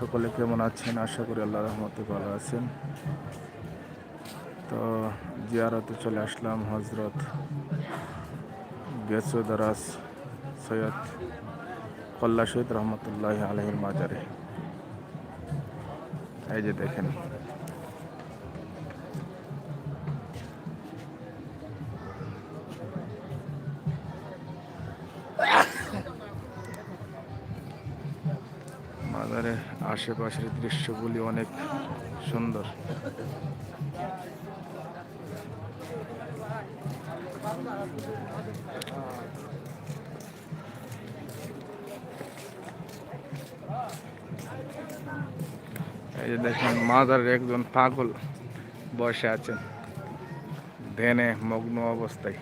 সকলে কেমন আছেন? আশা করি আল্লাহ রহমতে ভালো আছেন। তো জিয়ারতে চলে আসলাম হজরত গেসুদারাস সৈয়দ কল্লা সৈয়দ রহমতুল্লাহ আলহির মাজারে। এই যে দেখেন। মাজারের আশেপাশের দৃশ্যগুলি অনেক সুন্দর। এই যে দেখেন মাজারের একজন পাগল বসে আছেন ধ্যানে মগ্ন অবস্থায়।